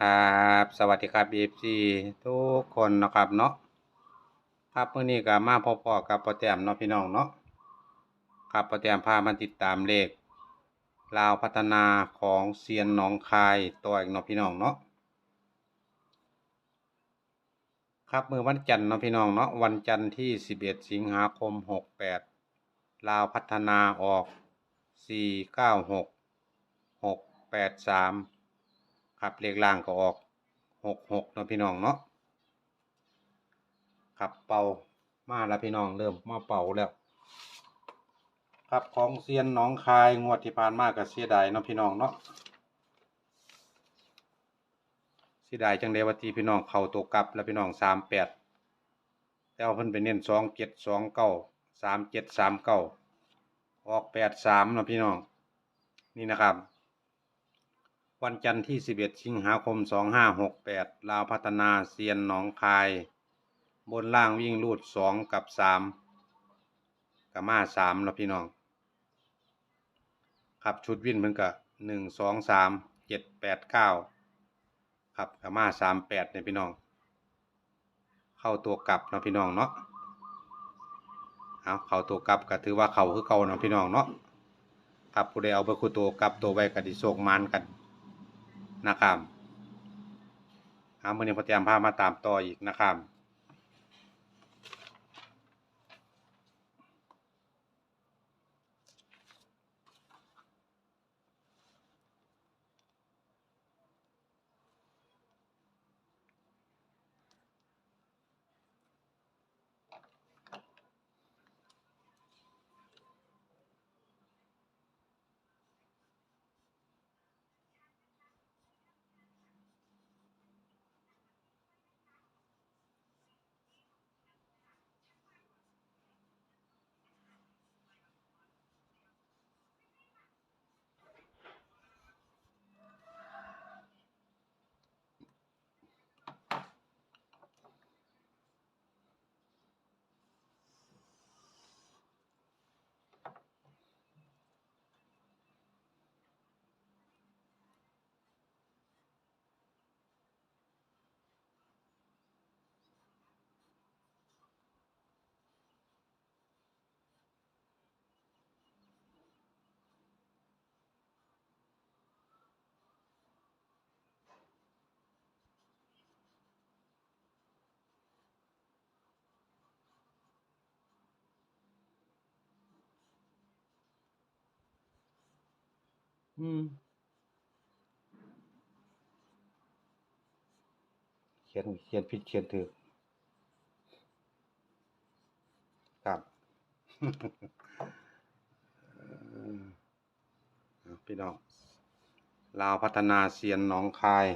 ครับสวัสดีครับ BFC ทุกคนนะครับเนาะครับเมื้อนี้ก็มาพบๆกับพ่อแตมเนาะพี่น้องเนาะครับพ่อแตมพามาติดตามเลขลาวพัฒนาของเซียนหนองคายตัวอีกเนาะพี่น้องเนาะครับเมื้อวันจันทร์เนาะพี่น้องเนาะวันจันทร์ที่ 11 สิงหาคม 68 ลาวพัฒนาออก 496 683 ครับเลขล่างก็ออกหกหกเนาะพี่น้องเนาะครับเป่ามาแล้วพี่น้องเริ่มมาเป่าแล้ว ครับของเซียนน้องคายงวดที่ผ่านมาก็เสียดายเนาะพี่น้องเนาะเสียดายจังเดวัตีพี่น้องเข้าตัวกลับแล้วพี่น้องสามแปดแต่ว่าเพิ่นไปเน้นสองเจ็ดสองเก้าสามเจ็ดสามเก้าออกแปดสามเนาะพี่น้อง นี่นะครับ วันจันทร์ที่ 11 สิงหาคม 2568 ลาวพัฒนาเซียนหนองคาย บนล่างวิ่งรูด 2 กับ 3กับมา3แล้วพี่น้อง ครับชุดวิ่นเพิ่นก็1 2 3 7 8 9 ครับกับมา3 8เนี่ยพี่น้อง เข้าตัวกลับเนาะพี่น้องเนาะเอาเข้าตัวกลับก็ถือว่าเข้าคือเก่าเนาะพี่น้องเนาะครับผู้ใดเอาไปคู่ตัวกลับตัวไว้ก็สิโชคมันกัน นะครับเอามื่อนี้พอเตรียมพามาตามต่ออีกนะครับ อืมเขียนเขียนผิดเขียนถูกครับพี่น้องลาวพัฒนาเซียนหนองคาย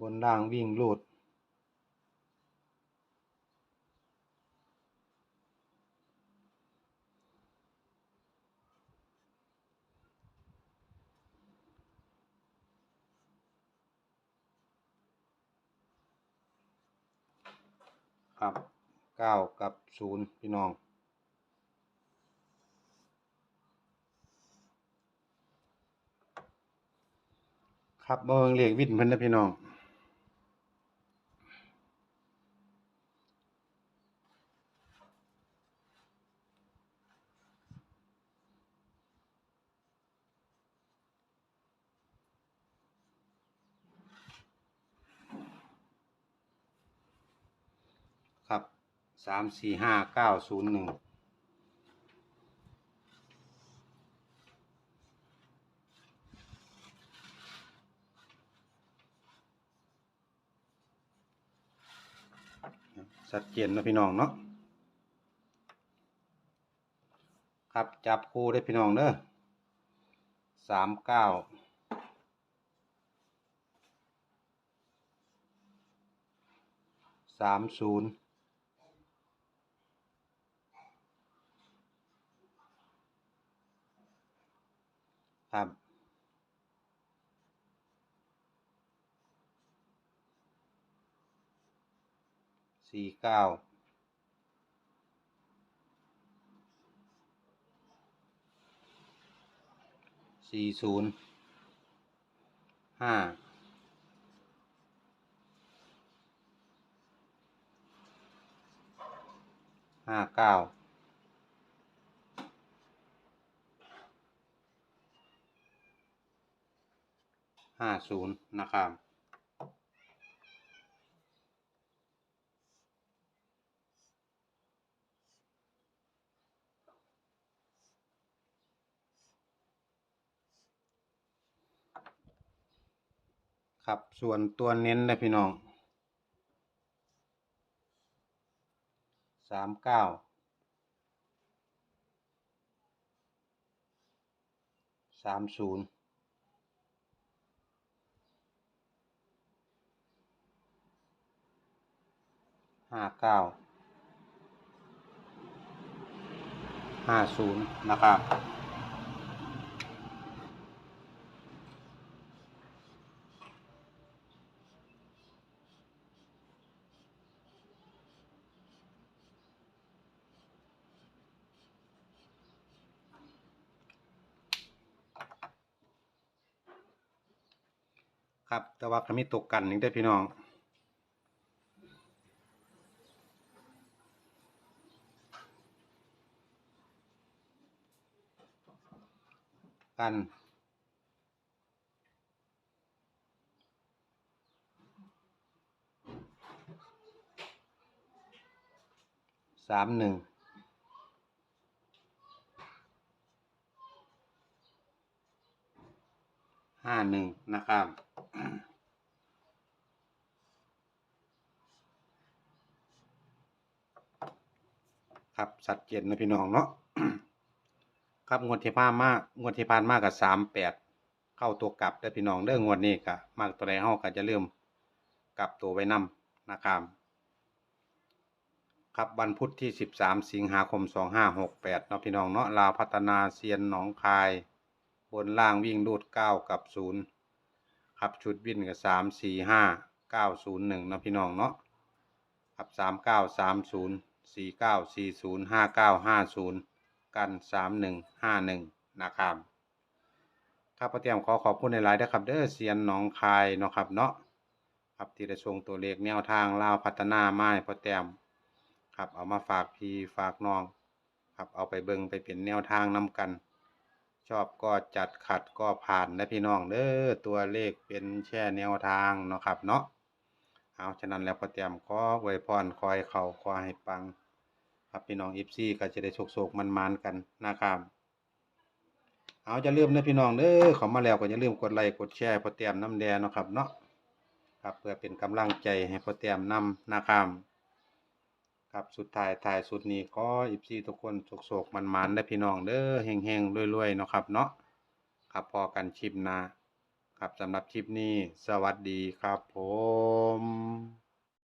บนล่างวิ่งลูด ครับเก้ากับศูนย์พี่น้องครับเบิ่งเลขวิทย์เพิ่นนะพี่น้อง ครับ สามสี่ห้าเก้าศูนย์หนึ่งชัดเจนเนาะพี่น้องเนาะครับจับคู่ได้พี่น้องเด้อสามเก้าสามศูนย์ ครับ สี่เก้า สี่ศูนย์ ห้า ห้าเก้า ห้าศูนย์นะครับครับ ส่วนตัวเน้นนะพี่น้องสามเก้าสามศูนย์ ห้าเก้าห้าศูนย์นะครับ ครับ แต่ว่าก็มีตกกันนี่ได้พี่น้อง กัน สามหนึ่งห้าหนึ่งนะครับครับสัดเจนนะพี่น้องเนาะ ครับงวดที่ผ่านมางวดที่ผ่านมากับสามแปดเข้าตัวกลับเด้อพี่น้องเด้องวดนี้ก็มากตัวใดเฮาก็จะเริ่มกลับตัวไว้นํนะครับ ครับวันพุธที่ 13 สิงหาคม 2568เนาะพี่น้องเนาะลาวพัฒนาเซียนหนองคาย บนล่างวิ่งรูด 9 กับ 0 ครับชุดวิ่นกับ 3 4 5 9 0 1เนาะพี่น้องเนาะครับ 3 9 3 0 4 9 4 0 5 9 5 0 กัน 3 1 5 1 นะครับครับพ่อเตรียมขอขอบคุณในหลายนะครับ เด้อเซียนหนองคายเนาะครับเนาะครับที่ได้ส่งตัวเลขแนวทางลาวพัฒนาไม้พ่อเตรียมครับเอามาฝากพี่ฝากน้องครับเอาไปเบิงไปเป็นแนวทางนำกัน ชอบก็จัดขัดก็ผ่านนะพี่น้องเด้อตัวเลขเป็นแช่แนวทางเนาะครับเนาะเอาฉะนั้นแล้วพอเตรียมขอไว้พรคอยเขาขอให้ปัง ครับพี่น้องอีฟซีก็จะได้โศกๆมันๆกันนะครับเอาจะลืมนะพี่น้องเด้อขอมาแล้วก็อย่าลืมกดไลค์กดแชร์พอเตรียมน้ำแดงเนาะครับเนาะครับเพื่อเป็นกำลังใจให้พอเตรียมนำนะครับครับสุดท้ายท้ายสุดนี้ก็อีฟซีทุกคนโศกๆมันๆได้พี่น้องเด้อเฮงๆรวยๆเนาะครับเนาะครับพอกันชิปนาครับสำหรับคลิปนี้ สวัสดีครับผม